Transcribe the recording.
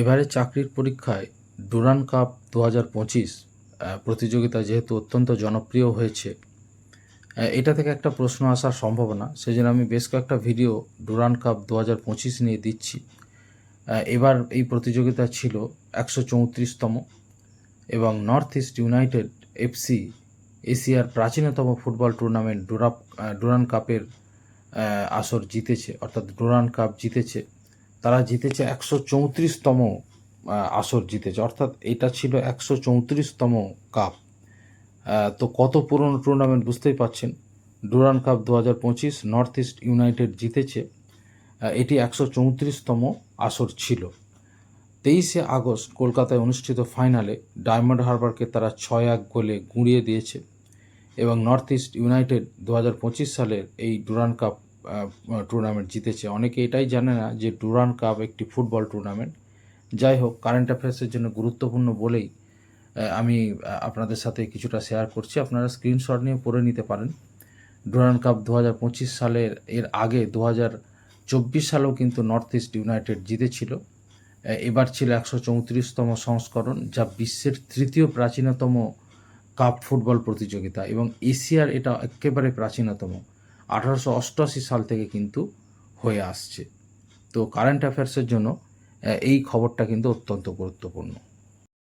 এবারে চাকরির পরীক্ষায় ডুরান কাপ দু হাজার পঁচিশ প্রতিযোগিতা যেহেতু অত্যন্ত জনপ্রিয় হয়েছে এটা থেকে একটা প্রশ্ন আসার সম্ভাবনা। সেই জন্য আমি বেশ কয়েকটা ভিডিও ডুরান কাপ দু হাজার পঁচিশ নিয়ে দিচ্ছি। এবার এই প্রতিযোগিতা ছিল একশো চৌত্রিশতম এবং নর্থ ইস্ট ইউনাইটেড এফসি এশিয়ার প্রাচীনতম ফুটবল টুর্নামেন্ট ডুরাপ ডুরান কাপের আসর জিতেছে, অর্থাৎ ডুরান কাপ জিতেছে। তারা জিতেছে একশো চৌত্রিশতম আসর জিতেছে। অর্থাৎ এটা ছিল একশো চৌত্রিশতম কাপ। তো কত পুরনো টুর্নামেন্ট বুঝতেই পাচ্ছেন ডুরান কাপ দু হাজার পঁচিশ নর্থ ইস্ট ইউনাইটেড জিতেছে। এটি একশো চৌত্রিশতম আসর ছিল। তেইশে আগস্ট কলকাতায় অনুষ্ঠিত ফাইনালে ডায়মন্ড হারবারকে তারা ছয় এক গোলে গুঁড়িয়ে দিয়েছে এবং নর্থ ইস্ট ইউনাইটেড দু হাজার পঁচিশ সালের এই ডুরান কাপ টুর্নামেন্ট জিতেছে। অনেকে এটাই জানে না যে ডুরান কাপ একটি ফুটবল টুর্নামেন্ট যাই হোক কারেন্ট অ্যাফেয়ার্সের জন্য গুরুত্বপূর্ণ বলেই আমি আপনাদের সাথে কিছুটা শেয়ার করছি। আপনারা স্ক্রিনশট নিয়ে পড়ে নিতে পারেন। ডুরান কাপ দু হাজার পঁচিশ সালের, এর আগে দু হাজার চব্বিশ সালেও কিন্তু নর্থ ইস্ট ইউনাইটেড জিতেছিল। এবার ছিল একশো চৌত্রিশতম সংস্করণ, যা বিশ্বের তৃতীয় প্রাচীনতম কাপ ফুটবল প্রতিযোগিতা। এবং এশিয়ার এটা একেবারে প্রাচীনতম। আঠারোশো অষ্টআশি সাল থেকে কিন্তু হয়ে আসছে। তো কারেন্ট অ্যাফেয়ার্সের জন্য এই খবরটা কিন্তু অত্যন্ত গুরুত্বপূর্ণ।